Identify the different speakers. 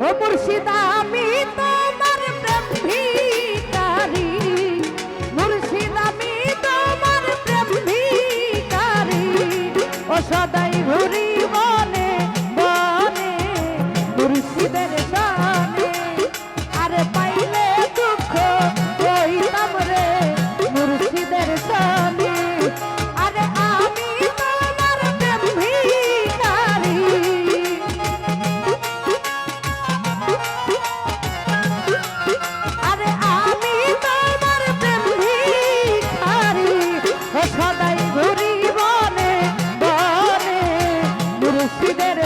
Speaker 1: ও মুর্শিদ আমি তোমার প্রেম ভিকারি ও সদাই ঘুরিবন Se der